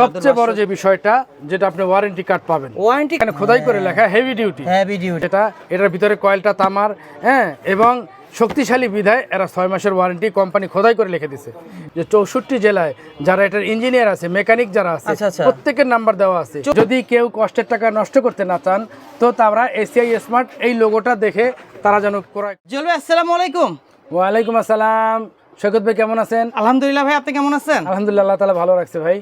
সবচেয়ে বড় যে বিষয়টা যেটা আপনি ওয়ারেন্টি কার্ড পাবেন। ওয়ারেন্টি এখানে খোদাই করে লেখা হেভি ডিউটি হেভি ডিউটি এটা এটার ভিতরে কয়েলটা তামার হ্যাঁ এবং শক্তিশালী বিধায় এরা ছয় মাসের ওয়ারেন্টি কোম্পানি খোদাই করে লিখে দিছে। যে চৌষট্টি জেলায় যারা এটার ইঞ্জিনিয়ার আছে মেকানিক যারা আছে আচ্ছা, আচ্ছা। প্রত্যেকের নাম্বার দেওয়া আছে। যদি কেউ কষ্টের টাকা নষ্ট করতে না চান তো তারা এসিআই স্মার্ট এই লোগোটা দেখে তারা যেন ক্রয় জলবে আসসালামু আলাইকুম। ওয়ালাইকুম আসসালাম। সৈকত ভাই কেমন আছেন? আলহামদুলিল্লাহ ভাই আপনি কেমন আছেন? আলহামদুলিল্লাহ আল্লাহ তালা ভালো রাখছে ভাই।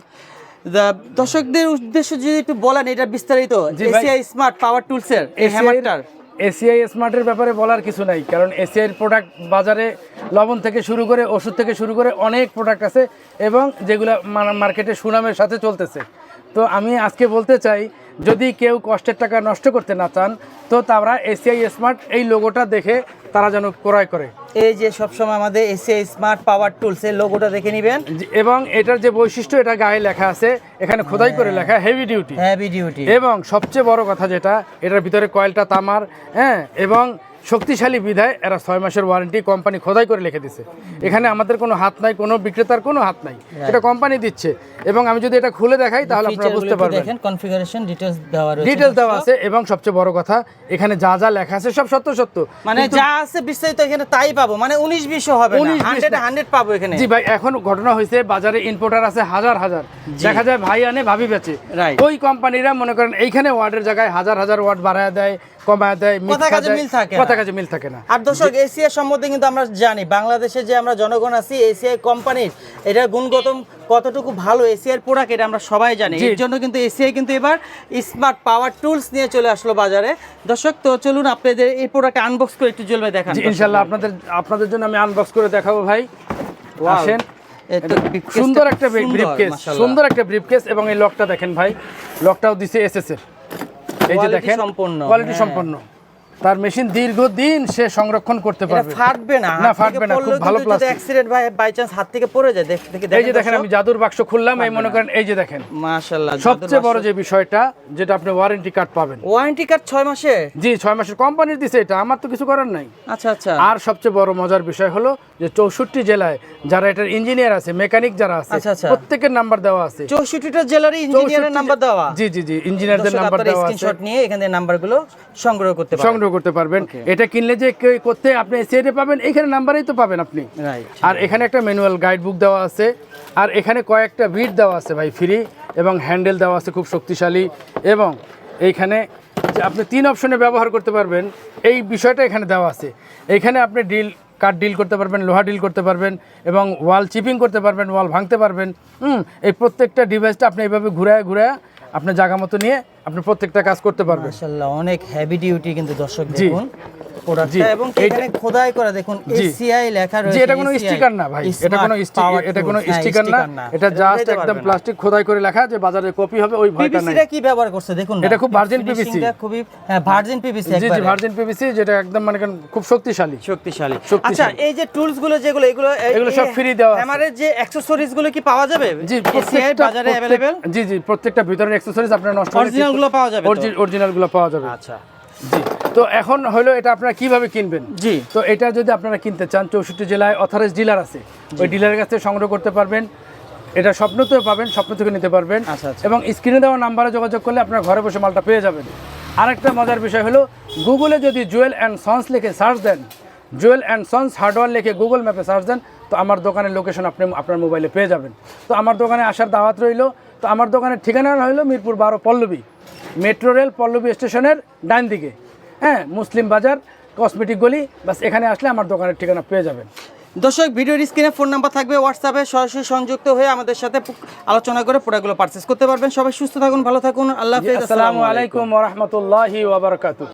দর্শকদের উদ্দেশ্যে যদি একটু বলেন এটা বিস্তারিত এসিআই স্মার্ট পাওয়ার টুলসের এই হ্যামারটার এসিআই স্মার্টের ব্যাপারে বলার কিছু নাই কারণ এসিআই প্রোডাক্ট বাজারে লবণ থেকে শুরু করে ওষুধ থেকে শুরু করে অনেক প্রোডাক্ট আছে এবং যেগুলো মার্কেটে সুনামের সাথে চলতেছে। তো আমি আজকে বলতে চাই যদি কেউ কষ্টের টাকা নষ্ট করতে না চান তো তারা এসিআই স্মার্ট এই লোগোটা দেখে তারা যেন ক্রয় করে। এই যে সবসময় আমাদের এসে স্মার্ট পাওয়ার টুলস এর লোগোটা দেখে নিবেন। এবং এটার যে বৈশিষ্ট্য এটা গায়ে লেখা আছে এখানে খোদাই করে লেখা হেভি ডিউটি হেভি ডিউটি এবং সবচেয়ে বড় কথা যেটা এটার ভিতরে কয়েলটা তামার হ্যাঁ এবং শক্তিশালী বিধায় এরা ছয় মাসের ওয়ারেন্টি কোম্পানি খোদাই করে লিখে দিছে। এখানে আমাদের কোনো হাত নাই কোনো বিক্রেতার কোনো হাত নাই। এটা কোম্পানি দিচ্ছে এবং আমি যদি এটা খুলে দেখাই তাহলে আপনারা বুঝতে পারবেন। দেখেন কনফিগারেশন ডিটেইলস দেওয়া রয়েছে ডিটেলস দেওয়া আছে এবং সবচেয়ে বড় কথা এখানে যা যা লেখা আছে সব সত্য সত্য। মানে যা আছে বিস্তারিত এখানে তাই পাবো মানে 19 20 হবে না 100 না। 100 পাবো এখানে। জি ভাই এখন ঘটনা হয়েছে বাজারে ইম্পোর্টার আছে হাজার হাজার। দেখা যায় ভাই আনে ভাবি বেচে. ওই কোম্পানিরা মনে করেন এইখানে ওয়ার্ডের জায়গায় হাজার হাজার ওয়ার্ড বাড়ায় দেয় কমায় দেয় কথা মিথ্যা কাজে মিল থাকে? কাজে মিল থাকে না। আর দর্শক এসিআই সম্বন্ধে কিন্তু আমরা জানি বাংলাদেশে যে আমরা জনগণ আছি এসিআই কোম্পানির এটা গুণগত কতটুকু ভালো এসিআই প্রোডাক্ট এটা আমরা সবাই জানি। এর জন্য কিন্তু এসিআই কিন্তু এবার স্মার্ট পাওয়ার টুলস নিয়ে চলে আসলো বাজারে। দর্শক তো চলুন আপনাদের এই প্রোডাক্ট আনবক্স করে একটু জ্বলবে দেখান। জি ইনশাল্লাহ আপনাদের আপনাদের জন্য আমি আনবক্স করে দেখাবো ভাই। আসেন। সুন্দর একটা ব্রিফকেস সুন্দর একটা ব্রিফকেস এবং এই লকটা দেখেন ভাই। লকটাও দিছে এসএস এর এই যে দেখেন সম্পন্ন, কোয়ালিটি হ্যাঁ। তার মেশিন দীর্ঘদিন সে সংরক্ষণ করতে পারবে। ফাটবে না না, ফাটবে না, খুব ভালো plastic। Accident by by chance হাত থেকে পড়ে যায় দেখ দেখি এই যে দেখেন আমি জাদুর বাক্স খুললাম এই মনে করেন এই যে দেখেন। মাশাআল্লাহ সবচেয়ে বড় যে বিষয়টা যেটা আপনি ওয়ারেন্টি কার্ড পাবেন। ওয়ারেন্টি কার্ড 6 মাসে? জি ছয় মাসের কোম্পানির দিছে এটা আমার তো কিছু করার নাই। আচ্ছা আচ্ছা। আর সবচেয়ে বড় মজার বিষয় হলো যে চৌষট্টি জেলায় যারা এটার ইঞ্জিনিয়ার আছে মেকানিক যারা আছে আচ্ছা, আচ্ছা। প্রত্যেকের নাম্বার দেওয়া আছে। 64টা জেলারই ইঞ্জিনিয়ারের নাম্বার দেওয়া। জি জি জি ইঞ্জিনিয়ারদের নাম্বার দেওয়া আছে। স্ক্রিনশট নিয়ে এখান নাম্বারগুলো সংগ্রহ করতে পারবেন সংগ্রহ করতে পারবেন। এটা কিনলে যে করতে আপনি এসিআইতে পাবেন এখানে নাম্বারেই তো পাবেন আপনি। আর এখানে একটা ম্যানুয়াল গাইড বুক দেওয়া আছে। আর এখানে কয়েকটা বিট দেওয়া আছে ভাই ফ্রি এবং হ্যান্ডেল দেওয়া আছে খুব শক্তিশালী। এবং এইখানে যে আপনি তিন অপশনে ব্যবহার করতে পারবেন। এই বিষয়টা এখানে দেওয়া আছে। এখানে আপনি ডিল কাঠ ডিল করতে পারবেন লোহা ডিল করতে পারবেন এবং ওয়াল চিপিং করতে পারবেন ওয়াল ভাঙতে পারবেন। হুম এই প্রত্যেকটা ডিভাইসটা আপনি এইভাবে ঘুরায় ঘুরায় আপনার জায়গা মতো নিয়ে আপনি প্রত্যেকটা কাজ করতে পারবেন। মাশাআল্লাহ অনেক হেভি ডিউটি কিন্তু দর্শক জীবন দেখুন। প্রোডাক্টটা এবং এখানে খোদাই করা দেখুন এসিআই লেখা রয়েছে এটা কোনো স্টিকার না ভাই এটা কোনো Smart স্টিকার Power এটা কোনো স্টিকার না এটা জাস্ট একদম প্লাস্টিক খোদাই করে লেখা যে বাজারে কপি হবে ওই ভয়টা নাই পিভিসিটা কি ব্যবহার করছে? দেখুন এটা খুব খুবই হ্যাঁ ভার্জিন পিভিসি জি জি ভার্জিন পিভিসি যেটা একদম মানে খুব শক্তিশালী। শক্তিশালী। আচ্ছা এই যে টুলসগুলো যেগুলো এগুলো এগুলো সব free দেওয়া। হ্যামারের যে অ্যাকসেসরিজগুলো কি পাওয়া যাবে? জি এসিআই বাজারে জি জি প্রত্যেকটা ভিতরের অ্যাকসেসরিজ আপনার নষ্ট Original গুলো পাওয়া যাবে অরিজিনালগুলো পাওয়া যাবে। আচ্ছা। জি। তো এখন হলো এটা আপনারা কীভাবে কিনবেন? জি। তো এটা যদি আপনারা কিনতে চান চৌষট্টি জেলায় অথরাইজ ডিলার আছে। ওই ডিলারের কাছে সংগ্রহ করতে পারবেন। এটা স্বপ্ন স্বপ্নতেও পাবেন স্বপ্ন থেকে নিতে পারবেন। আচ্ছা, আচ্ছা। এবং স্ক্রিনে দেওয়া নাম্বারে যোগাযোগ করলে আপনার ঘরে বসে মালটা পেয়ে যাবেন। আরেকটা মজার বিষয় হলো গুগলে যদি জুয়েল অ্যান্ড সন্স লিখে সার্চ দেন জুয়েল অ্যান্ড সন্স হার্ডওয়্যার লিখে গুগল ম্যাপে সার্চ দেন তো আমার দোকানের লোকেশন আপনি আপনার মোবাইলে পেয়ে যাবেন। তো আমার দোকানে আসার দাওয়াত রইল তো আমার দোকানের ঠিকানা হলো মিরপুর বারো পল্লবী মেট্রো রেল পল্লবী স্টেশনের ডান দিকে হ্যাঁ মুসলিম বাজার কসমেটিক গলি বাস এখানে আসলে আমার দোকানের ঠিকানা পেয়ে যাবেন। দর্শক ভিডিওর স্ক্রিনে ফোন নাম্বার থাকবে হোয়াটসঅ্যাপে সরাসরি সংযুক্ত হয়ে আমাদের সাথে আলোচনা করে প্রোডাক্টগুলো পারচেস করতে পারবেন। সবাই সুস্থ থাকুন ভালো থাকুন আল্লাহ আসসালামু আলাইকুম। ওবরাকাতু